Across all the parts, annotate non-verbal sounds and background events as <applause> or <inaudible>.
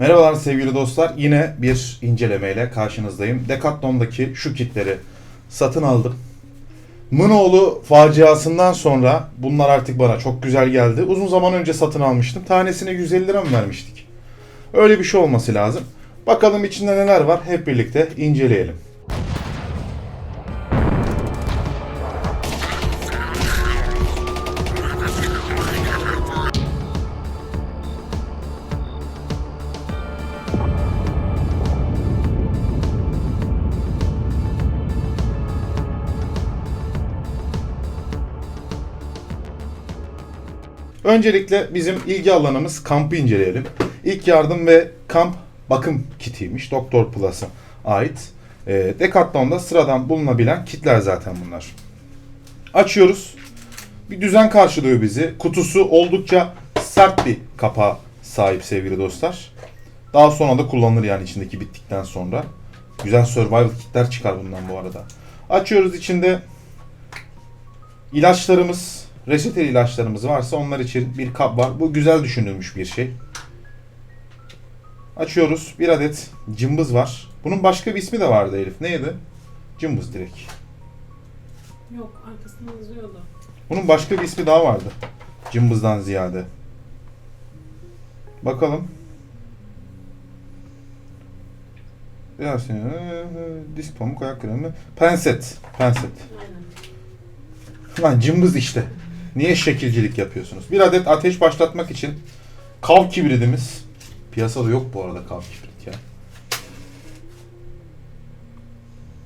Merhabalar sevgili dostlar. Yine bir incelemeyle karşınızdayım. Decathlon'daki şu kitleri satın aldım. Mınoğlu faciasından sonra bunlar artık bana çok güzel geldi. Uzun zaman önce satın almıştım. Tanesine 150 lira mı vermiştik? Öyle bir şey olması lazım. Bakalım içinde neler var hep birlikte inceleyelim. Öncelikle bizim ilgi alanımız kampı inceleyelim. İlk yardım ve kamp bakım kitiymiş. Doktor Plus'a ait. E, Decathlon'da sıradan bulunabilen kitler zaten bunlar. Açıyoruz. Bir düzen karşılıyor bizi. Kutusu oldukça sert bir kapağa sahip sevgili dostlar. Daha sonra da kullanılır yani içindeki bittikten sonra. Güzel survival kitler çıkar bundan bu arada. Açıyoruz içinde ilaçlarımız, reçeteli ilaçlarımız varsa onlar için bir kap var. Bu güzel düşünülmüş bir şey. Açıyoruz. Bir adet cımbız var. Bunun başka bir ismi de vardı Elif. Neydi? Cımbız direkt. Yok arkasında yazıyordu. Bunun başka bir ismi daha vardı. Cımbızdan ziyade. Bakalım. Biraz şey, disk pamuk ayak kremi. Penset. Penset. Aynen. Lan cımbız işte. Niye şekilcilik yapıyorsunuz? Bir adet ateş başlatmak için kav kibritimiz. Piyasada yok bu arada kav kibrit ya.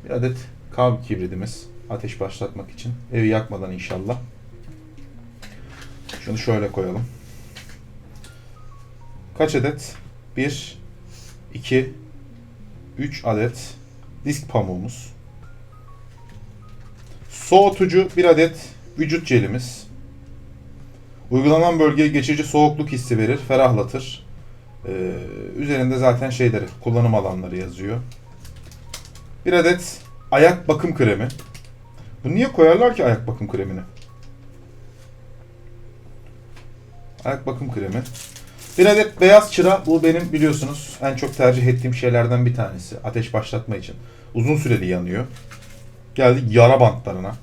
Bir adet kav kibritimiz. Ateş başlatmak için. Evi yakmadan inşallah. Şunu şöyle koyalım. Kaç adet? 1, 2, 3 adet disk pamuğumuz. Soğutucu bir adet vücut jelimiz. Uygulanan bölgeye geçici soğukluk hissi verir, ferahlatır. Ee, üzerinde zaten şeyleri, kullanım alanları yazıyor. Bir adet ayak bakım kremi. Bu niye koyarlar ki ayak bakım kremini? Ayak bakım kremi. Bir adet beyaz çıra. Bu benim biliyorsunuz en çok tercih ettiğim şeylerden bir tanesi. Ateş başlatma için. Uzun süreli yanıyor. Geldik yara bantlarına.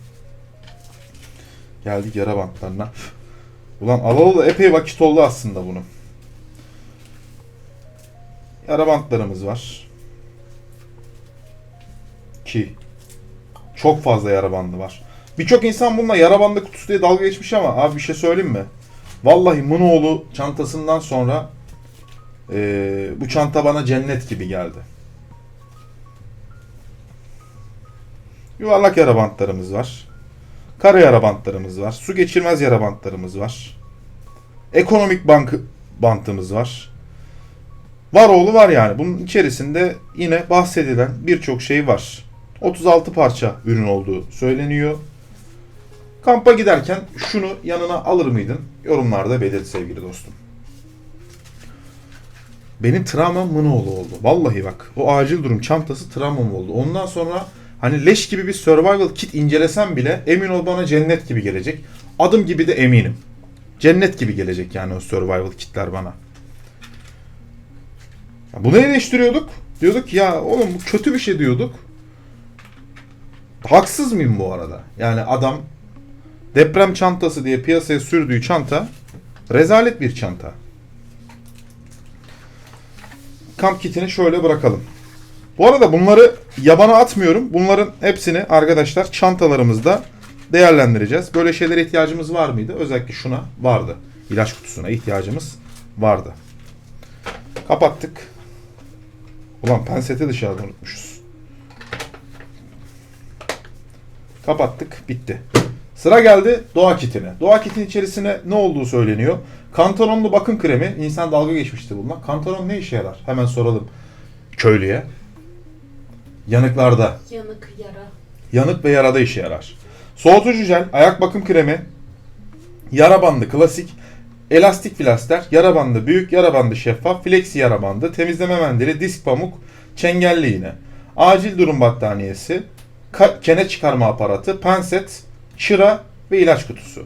Geldik yara bantlarına. Ulan alalı da epey vakit oldu aslında bunu. Yara bantlarımız var. Ki çok fazla yara bandı var. Birçok insan bununla yara bandı kutusu diye dalga geçmiş ama abi bir şey söyleyeyim mi? Vallahi Munoğlu çantasından sonra eee, bu çanta bana cennet gibi geldi. Yuvarlak yara bantlarımız var. Kare yara bantlarımız var. Su geçirmez yara bantlarımız var. Ekonomik bank bantımız var. Var oğlu var yani. Bunun içerisinde yine bahsedilen birçok şey var. 36 parça ürün olduğu söyleniyor. Kampa giderken şunu yanına alır mıydın? Yorumlarda belirt sevgili dostum. Benim travmam Mınoğlu oldu. Vallahi bak o acil durum çantası travmam oldu. Ondan sonra hani leş gibi bir survival kit incelesem bile emin ol bana cennet gibi gelecek. Adım gibi de eminim. Cennet gibi gelecek yani o survival kitler bana. Ya Bunu eleştiriyorduk. Diyorduk ya oğlum bu kötü bir şey diyorduk. Haksız mıyım bu arada? Yani adam deprem çantası diye piyasaya sürdüğü çanta rezalet bir çanta. Kamp kitini şöyle bırakalım. Bu arada bunları yabana atmıyorum. Bunların hepsini arkadaşlar çantalarımızda değerlendireceğiz. Böyle şeylere ihtiyacımız var mıydı? Özellikle şuna vardı. İlaç kutusuna ihtiyacımız vardı. Kapattık. Ulan penseti dışarıda unutmuşuz. Kapattık. Bitti. Sıra geldi doğa kitine. Doğa kitin içerisine ne olduğu söyleniyor. Kantaronlu bakım kremi. İnsan dalga geçmişti bununla. Kantaron ne işe yarar? Hemen soralım köylüye. Yanıklarda. Yanık yara. Yanık ve yarada işe yarar. Soğutucu jel, ayak bakım kremi, yara bandı klasik, elastik plaster, yara bandı büyük, yara bandı şeffaf, flexi yara bandı, temizleme mendili, disk pamuk, çengelli iğne, acil durum battaniyesi, kene çıkarma aparatı, panset, çıra ve ilaç kutusu.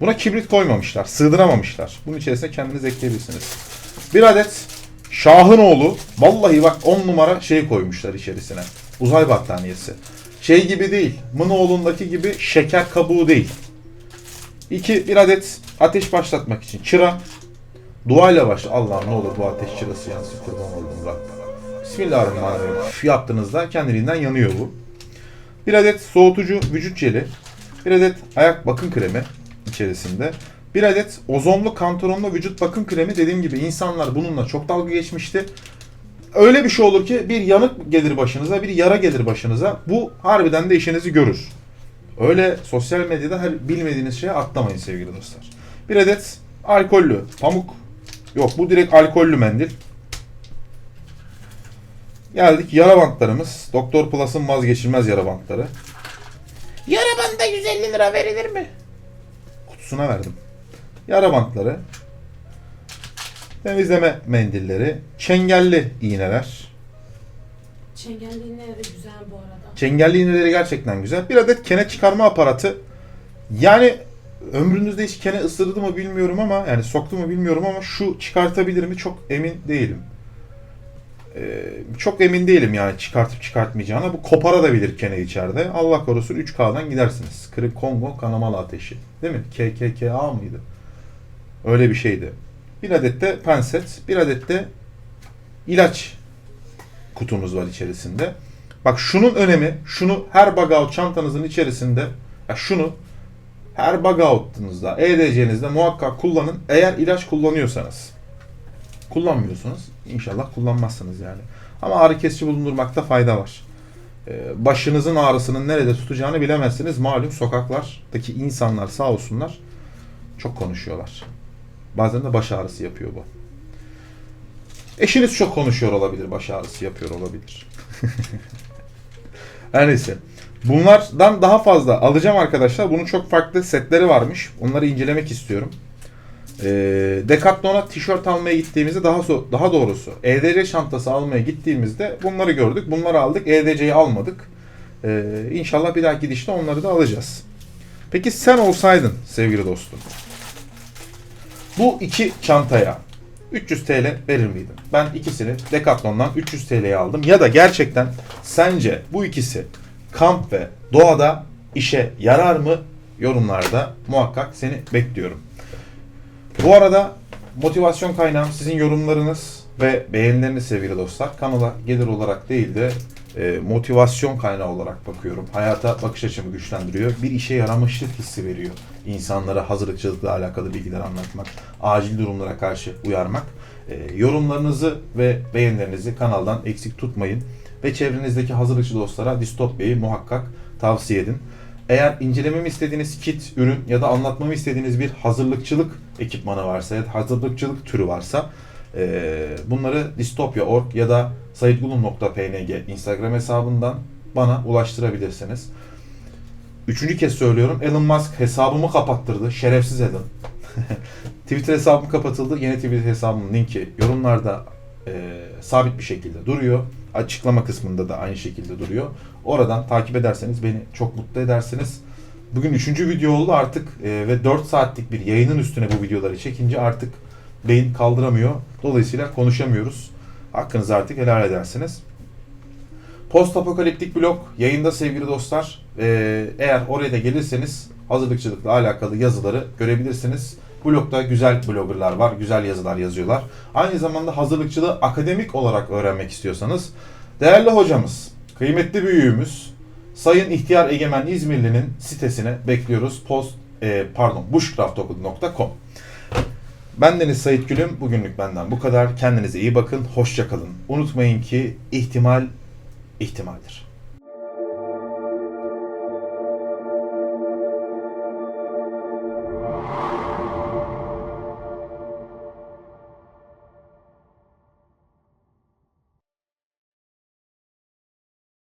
Buna kibrit koymamışlar, sığdıramamışlar. Bunun içerisine kendiniz ekleyebilirsiniz. Bir adet Şahınoğlu. Vallahi bak 10 numara şey koymuşlar içerisine. Uzay battaniyesi. Şey gibi değil. Mınoğlu'ndaki gibi şeker kabuğu değil. 2 bir adet ateş başlatmak için çıra. Duayla başla. Allah'ım ne olur bu ateş çırası yansın kurban oldum Rabbim. Bismillahirrahmanirrahim. Üf Yaptığınızda kendiliğinden yanıyor bu. Bir adet soğutucu vücut jeli. Bir adet ayak bakım kremi içerisinde. Bir adet ozonlu kantaronlu vücut bakım kremi dediğim gibi insanlar bununla çok dalga geçmişti. Öyle bir şey olur ki bir yanık gelir başınıza, bir yara gelir başınıza. Bu harbiden de işinizi görür. Öyle sosyal medyada her bilmediğiniz şeye atlamayın sevgili dostlar. Bir adet alkollü pamuk. Yok bu direkt alkollü mendil. Geldik yara bantlarımız. Doktor Plus'ın vazgeçilmez yara bantları. Yara banda 150 lira verilir mi? Kutusuna verdim. Yara bantları. Temizleme mendilleri. Çengelli iğneler. Çengelliğine de güzel bu arada. Çengelli iğneleri gerçekten güzel. Bir adet kene çıkarma aparatı. Yani ömrünüzde hiç kene ısırdı mı bilmiyorum ama yani soktu mu bilmiyorum ama şu çıkartabilir mi çok emin değilim. Ee, çok emin değilim yani çıkartıp çıkartmayacağına. Bu koparabilir kene içeride. Allah korusun 3K'dan gidersiniz. Kırık Kongo kanamalı ateşi. Değil mi? KKKA mıydı? Öyle bir şeydi. Bir adet de penset, bir adet de ilaç kutumuz var içerisinde. Bak şunun önemi, şunu her bug out çantanızın içerisinde, ya şunu her bug out'unuzda, EDC'nizde muhakkak kullanın. Eğer ilaç kullanıyorsanız. Kullanmıyorsunuz. inşallah kullanmazsınız yani. Ama ağrı kesici bulundurmakta fayda var. Ee, başınızın ağrısının nerede tutacağını bilemezsiniz. Malum sokaklardaki insanlar sağ olsunlar çok konuşuyorlar. Bazen de baş ağrısı yapıyor bu. Eşiniz çok konuşuyor olabilir, baş ağrısı yapıyor olabilir. <laughs> Her neyse. Bunlardan daha fazla alacağım arkadaşlar. Bunun çok farklı setleri varmış. Onları incelemek istiyorum. Ee, Decathlon'a tişört almaya gittiğimizde daha so- daha doğrusu EDC çantası almaya gittiğimizde bunları gördük. Bunları aldık. EDC'yi almadık. Ee, inşallah bir dahaki gidişte onları da alacağız. Peki sen olsaydın sevgili dostum. Bu iki çantaya 300 TL verir miydin? Ben ikisini Decathlon'dan 300 TL'ye aldım. Ya da gerçekten sence bu ikisi kamp ve doğada işe yarar mı? Yorumlarda muhakkak seni bekliyorum. Bu arada motivasyon kaynağım sizin yorumlarınız ve beğenileriniz sevgili dostlar. Kanala gelir olarak değil de e, motivasyon kaynağı olarak bakıyorum. Hayata bakış açımı güçlendiriyor. Bir işe yaramışlık hissi veriyor. İnsanlara hazırlıkçılıkla alakalı bilgiler anlatmak, acil durumlara karşı uyarmak. E, yorumlarınızı ve beğenilerinizi kanaldan eksik tutmayın. Ve çevrenizdeki hazırlıkçı dostlara Distopya'yı muhakkak tavsiye edin. Eğer incelememi istediğiniz kit, ürün ya da anlatmamı istediğiniz bir hazırlıkçılık ekipmanı varsa ya da hazırlıkçılık türü varsa bunları distopya.org ya da sayitgulum.png Instagram hesabından bana ulaştırabilirsiniz. Üçüncü kez söylüyorum. Elon Musk hesabımı kapattırdı. Şerefsiz Elon. <laughs> Twitter hesabım kapatıldı. Yeni Twitter hesabımın linki yorumlarda e, sabit bir şekilde duruyor. Açıklama kısmında da aynı şekilde duruyor. Oradan takip ederseniz beni çok mutlu edersiniz. Bugün üçüncü video oldu artık e, ve 4 saatlik bir yayının üstüne bu videoları çekince artık beyin kaldıramıyor. Dolayısıyla konuşamıyoruz. Hakkınızı artık helal edersiniz. Post apokaliptik blog yayında sevgili dostlar. Ee, eğer oraya da gelirseniz hazırlıkçılıkla alakalı yazıları görebilirsiniz. Blogda güzel bloggerlar var, güzel yazılar yazıyorlar. Aynı zamanda hazırlıkçılığı akademik olarak öğrenmek istiyorsanız değerli hocamız, kıymetli büyüğümüz Sayın İhtiyar Egemen İzmirli'nin sitesine bekliyoruz. Post e, pardon bushcraftokul.com ben Deniz Sait Gülüm. Bugünlük benden bu kadar. Kendinize iyi bakın. Hoşça kalın. Unutmayın ki ihtimal ihtimaldir.